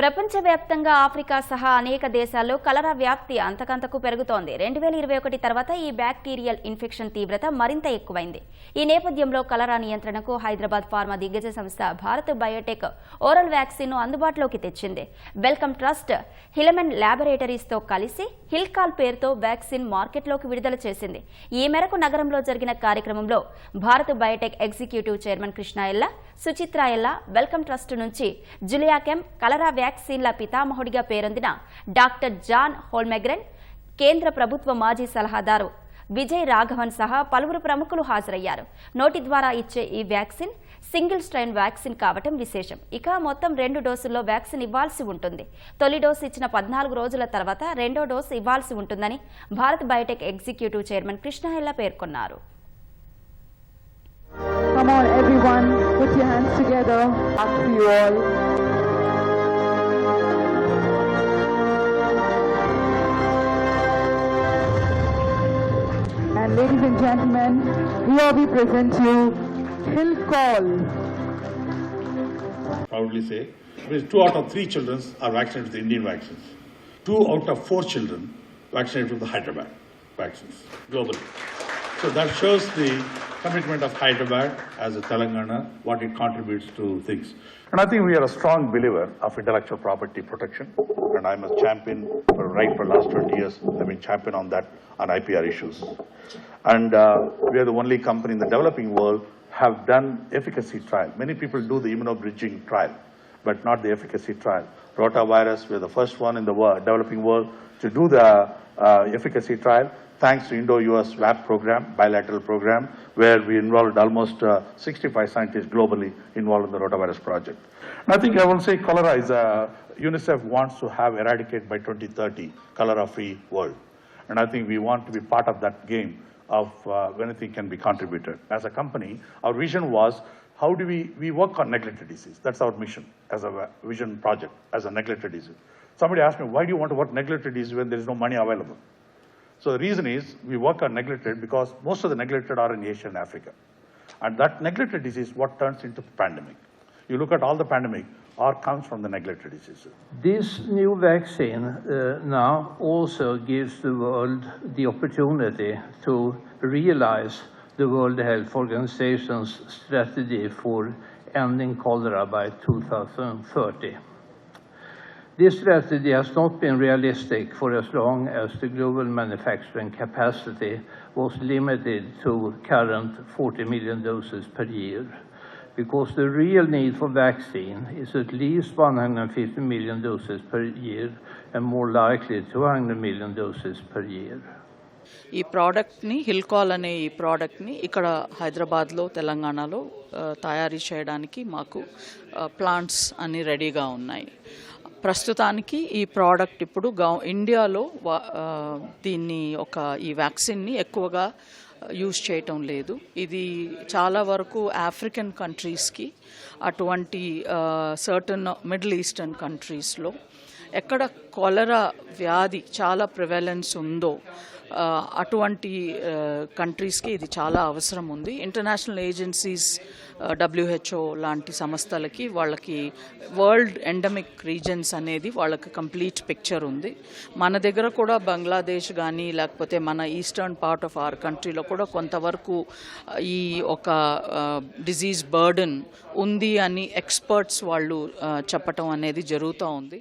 ప్రపంచవ్యాప్తంగా ఆఫ్రికా సహా అనేక దేశాల్లో కలరా వ్యాప్తి అంతకంతకు పెరుగుతోంది. రెండు వేల ఇరవై ఒకటి తర్వాత ఈ బ్యాక్టీరియల్ ఇన్ఫెక్షన్ తీవ్రత మరింత ఎక్కువైంది. ఈ నేపథ్యంలో కలరా నియంత్రణకు హైదరాబాద్ ఫార్మా దిగ్గజ సంస్థ భారత్ బయోటెక్ ఓరల్ వ్యాక్సిన్ను అందుబాటులోకి తెచ్చింది. వెల్కమ్ ట్రస్ట్ హిలమెన్ ల్యాబొరేటరీస్తో కలిసి హిల్కాల్ పేరుతో వ్యాక్సిన్ మార్కెట్లోకి విడుదల చేసింది. ఈ మేరకు నగరంలో జరిగిన కార్యక్రమంలో Bharat Biotech executive chairman Krishna Ella Suchitra Ella welcome trust నుంచి జులియాకెమ్ కలరా వ్యాక్సిన్ల పితామహుడిగా పేరొందిన డాక్టర్ జాన్ హోల్మెగ్రెన్ కేంద్ర ప్రభుత్వ మాజీ సలహాదారు విజయ్ రాఘవన్ సహా పలువురు ప్రముఖులు హాజరయ్యారు నోటి ద్వారా ఇచ్చే ఈ వ్యాక్సిన్ సింగిల్ స్ట్రెయిన్ వ్యాక్సిన్ కావటం విశేషం ఇక మొత్తం రెండు డోసుల్లో వ్యాక్సిన్ ఇవ్వాల్సి ఉంటుంది తొలి డోసు ఇచ్చిన పద్నాలుగు రోజుల తర్వాత రెండో డోసు ఇవ్వాల్సి ఉంటుందని భారత్ బయోటెక్ ఎగ్జిక్యూటివ్ చైర్మన్ కృష్ణహెల్లా పేర్కొన్నారు Come on, everyone, put your hands together. Up to you all. Ladies and gentlemen, here we present you Hill Call. proudly say, two out of three children are vaccinated with the Indian vaccines. Two out of four children vaccinated with the Hyderabad vaccines globally. So that shows the commitment of Hyderabad as a Telangana, what it contributes to things. And I think we are a strong believer of intellectual property protection, and I'm a champion for right for last 20 years. I've been champion on that on IPR issues. And uh, we are the only company in the developing world have done efficacy trial. Many people do the immunobridging trial, but not the efficacy trial. Rotavirus, we're the first one in the world, developing world to do the uh, efficacy trial, thanks to Indo-US WAP program, bilateral program, where we involved almost uh, 65 scientists globally involved in the rotavirus project. And I think I will say cholera is a, UNICEF wants to have eradicate by 2030 cholera-free world. And I think we want to be part of that game of uh, when anything can be contributed. As a company, our vision was how do we, we work on neglected disease. That's our mission as a vision project, as a neglected disease. Somebody asked me, why do you want to work neglected disease when there is no money available? So the reason is we work on neglected because most of the neglected are in Asia and Africa. And that neglected disease what turns into pandemic. You look at all the pandemic or comes from the neglected diseases. This new vaccine uh, now also gives the world the opportunity to realize the World Health Organization's strategy for ending cholera by 2030. This strategy has not been realistic for as long as the global manufacturing capacity was limited to current 40 million doses per year. Because the real need for vaccine is at least 150 million doses per year and more likely 200 million doses per year. ఈ ప్రోడక్ట్ని హిల్కాల్ అనే ఈ ప్రోడక్ట్ని ఇక్కడ హైదరాబాద్లో తెలంగాణలో తయారీ చేయడానికి మాకు ప్లాంట్స్ అన్ని రెడీగా ఉన్నాయి ప్రస్తుతానికి ఈ ప్రోడక్ట్ ఇప్పుడు గవ ఇండియాలో వా- దీన్ని ఒక ఈ వ్యాక్సిన్ని ఎక్కువగా యూజ్ చేయటం లేదు. ఇది చాలా వరకు ఆఫ్రికన్ కంట్రీస్కి అటువంటి సర్టన్ మిడిల్ ఈస్టర్న్ కంట్రీస్లో ఎక్కడ కొలరా వ్యాధి చాలా ప్రివెలెన్స్ ఉందో అటువంటి కంట్రీస్కి ఇది చాలా అవసరం ఉంది. ఇంటర్నేషనల్ ఏజెన్సీస్ డబ్ల్యూహెచ్ఓ లాంటి సంస్థలకి వాళ్ళకి వరల్డ్ ఎండమిక్ రీజన్స్ అనేది వాళ్ళకి కంప్లీట్ పిక్చర్ ఉంది. మన దగ్గర కూడా బంగ్లాదేశ్ కానీ లేకపోతే మన ఈస్టర్న్ పార్ట్ ఆఫ్ అవర్ కంట్రీలో కూడా కొంతవరకు ఈ ఒక డిజీజ్ బర్డన్ ఉంది అని ఎక్స్పర్ట్స్ వాళ్ళు చెప్పటం అనేది జరుగుతూ ఉంది.